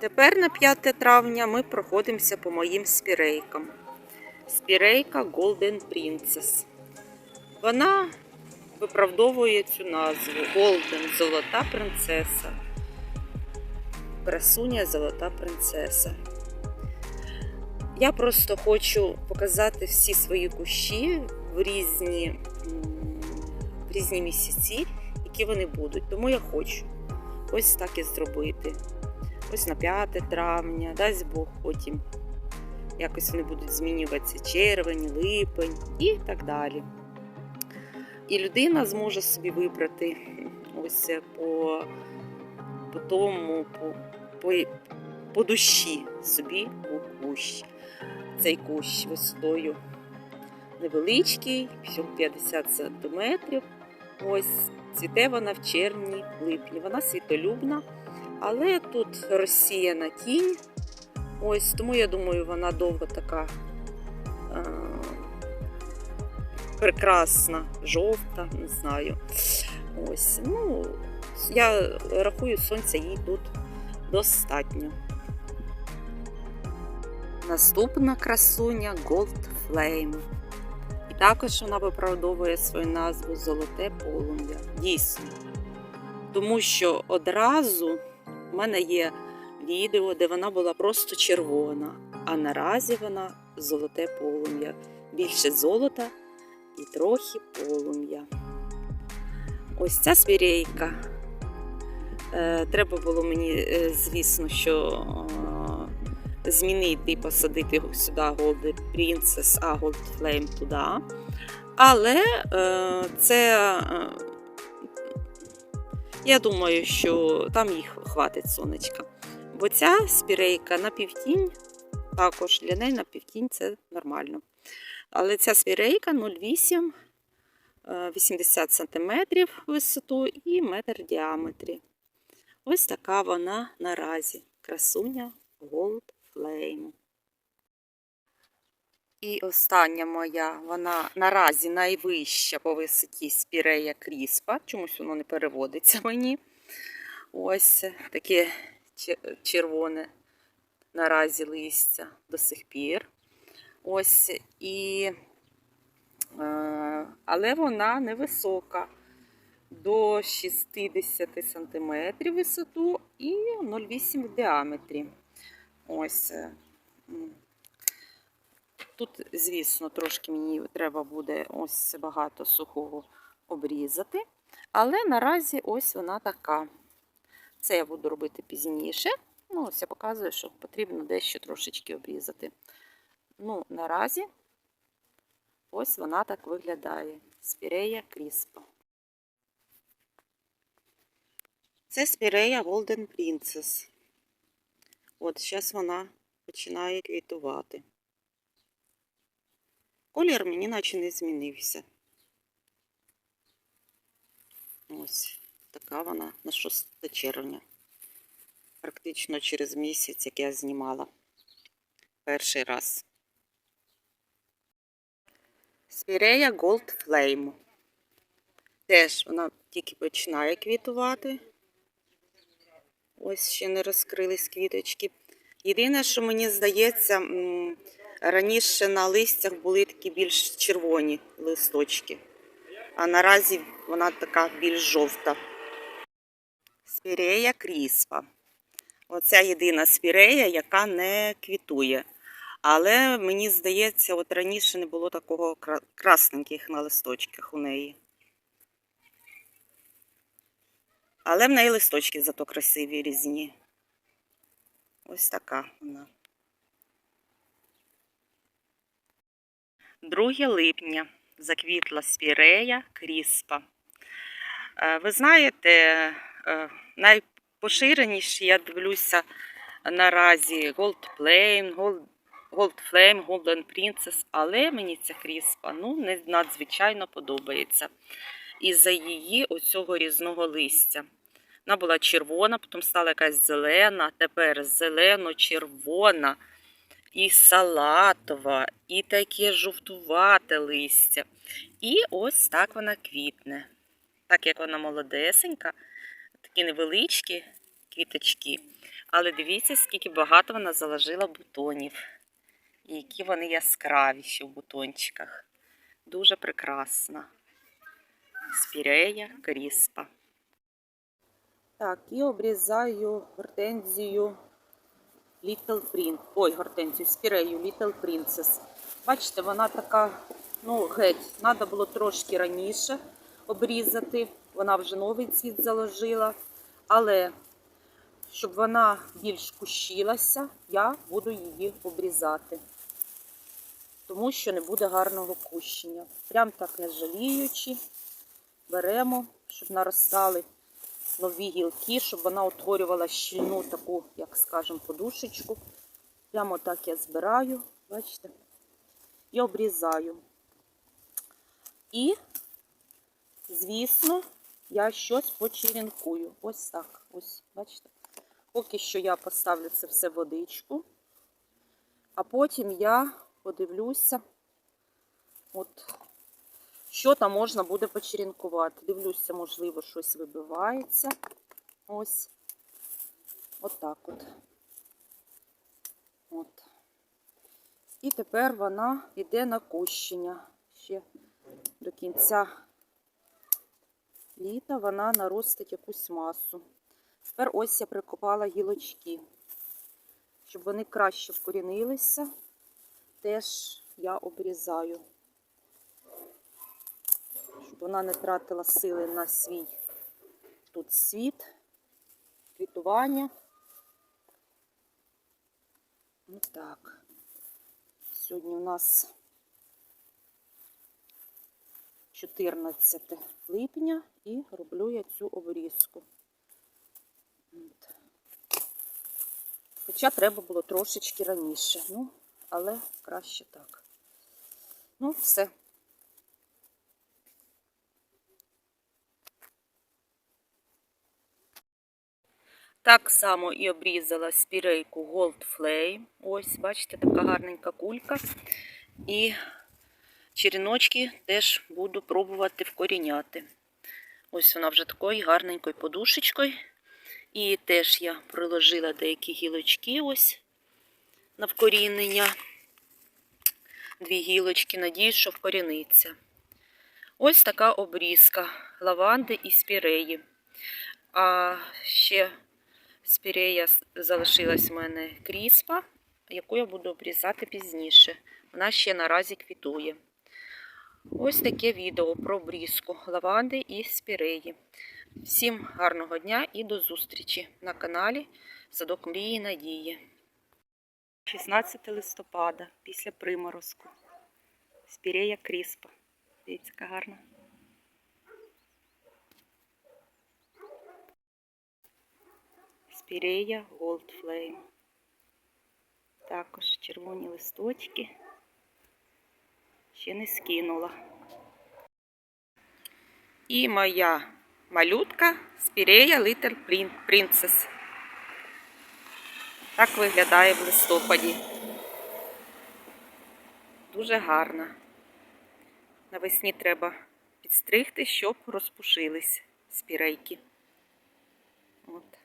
Тепер на 5 травня ми проходимося по моїм спірейкам. Спірейка Golden Princess. Вона виправдовує цю назву Golden Золота принцеса. Красуня Золота принцеса. Я просто хочу показати всі свої кущі в різні, в різні місяці, які вони будуть. Тому я хочу ось так і зробити. Ось на 5 травня, дасть Бог потім. Якось вони будуть змінюватися червень, липень і так далі. І людина зможе собі вибрати ось по, по тому, по, по, по душі собі у кущ. Цей кущ висотою невеличкий, всього 50 сантиметрів. Ось цвіте вона в червні, липні. Вона світолюбна, але тут розсіяна тінь. Ось тому я думаю, вона довго така е, прекрасна, жовта, не знаю. Ось, ну, я рахую, сонця їй тут достатньо. Наступна красуня Gold Flame. І також вона виправдовує свою назву Золоте полум'я. Дійсно. Тому що одразу в мене є відео, де вона була просто червона, а наразі вона золоте полум'я. Більше золота і трохи полум'я. Ось ця спірейка. Е, треба було мені, е, звісно, що е, змінити і посадити сюди Gold Princess, а Gold Flame туди. Але це, я думаю, що там їх хватить сонечка. Бо ця спірейка на півтінь, також для неї на півтінь це нормально. Але ця спірейка 0,8 е, 80 см висоту і метр в діаметрі. Ось така вона наразі. Красуня Gold Flame. І остання моя, вона наразі найвища по висоті спірея кріспа. Чомусь воно не переводиться мені. Ось таке червоне наразі листя до сих пір. Ось і, е, але вона невисока. До 60 см висоту і 0,8 в діаметрі. Ось. Тут, звісно, трошки мені треба буде ось багато сухого обрізати. Але наразі ось вона така. Це я буду робити пізніше. Ну, ось я показую, що потрібно дещо трошечки обрізати. Ну, наразі ось вона так виглядає. Спірея кріспа. Це спірея Golden Princess. От, зараз вона починає квітувати. Колір мені наче не змінився. Ось така вона на 6 червня. Практично через місяць, як я знімала перший раз. Спірея Gold Flame. Теж вона тільки починає квітувати. Ось ще не розкрились квіточки. Єдине, що мені здається, раніше на листях були такі більш червоні листочки, а наразі вона така більш жовта. Спірея кріспа. Оця єдина спірея, яка не квітує. Але мені здається, от раніше не було такого красненьких на листочках у неї. Але в неї листочки зато красиві різні. Ось така вона. 2 липня заквітла спірея кріспа. Е, Ви знаєте, е, найпоширеніші, я дивлюся наразі Gold Flame, Gold, Gold Flame, Golden Princess, але мені ця кріспа ну, надзвичайно подобається. Із-за її оцього різного листя. Вона була червона, потім стала якась зелена, тепер зелено-червона, і салатова, і таке жовтувате листя. І ось так вона квітне. Так як вона молодесенька, такі невеличкі квіточки. Але дивіться, скільки багато вона заложила бутонів. І які вони яскраві ще в бутончиках. Дуже прекрасна. Спірея кріспа. Так, і обрізаю гортензію Little Prince. Ой, гортензію, спірею Little Princess. Бачите, вона така, ну, геть, треба було трошки раніше обрізати. Вона вже новий цвіт заложила. Але щоб вона більш кущилася, я буду її обрізати. Тому що не буде гарного кущення. Прям так не жаліючи, беремо, щоб наростали нові гілки, щоб вона утворювала щільну таку, як скажемо, подушечку. Прямо так я збираю, бачите, і обрізаю. І, звісно, я щось почерінкую. Ось так. Ось, бачите? Поки що я поставлю це все водичку, а потім я подивлюся, от, що там можна буде почерінкувати. Дивлюся, можливо, щось вибивається. Ось. Отак от. От. І тепер вона йде на кущення. Ще до кінця літа вона наростить якусь масу. Тепер ось я прикопала гілочки. Щоб вони краще вкорінилися, теж я обрізаю. Щоб вона не тратила сили на свій тут світ, квітування. Ось так. Сьогодні у нас 14 липня і роблю я цю обрізку. Хоча треба було трошечки раніше, ну, але краще так. Ну, все. Так само і обрізала спірейку Gold Flame. Ось, бачите, така гарненька кулька. І черіночки теж буду пробувати вкоріняти. Ось вона вже такою гарненькою подушечкою. І теж я приложила деякі гілочки ось на вкорінення. Дві гілочки, надіюсь, що вкоріниться. Ось така обрізка лаванди і спіреї. А ще спірея залишилась у мене кріспа, яку я буду обрізати пізніше. Вона ще наразі квітує. Ось таке відео про обрізку лаванди і спіреї. Всім гарного дня і до зустрічі на каналі Садок Мрії Надії. 16 листопада після приморозку. Спірея кріспа. Дивіться, яка гарна. Спірея Gold Flame. Також червоні листочки. Ще не скинула. І моя малютка Спірея Little Princess. Так виглядає в листопаді. Дуже гарна. Навесні треба підстригти, щоб розпушились спірейки. От.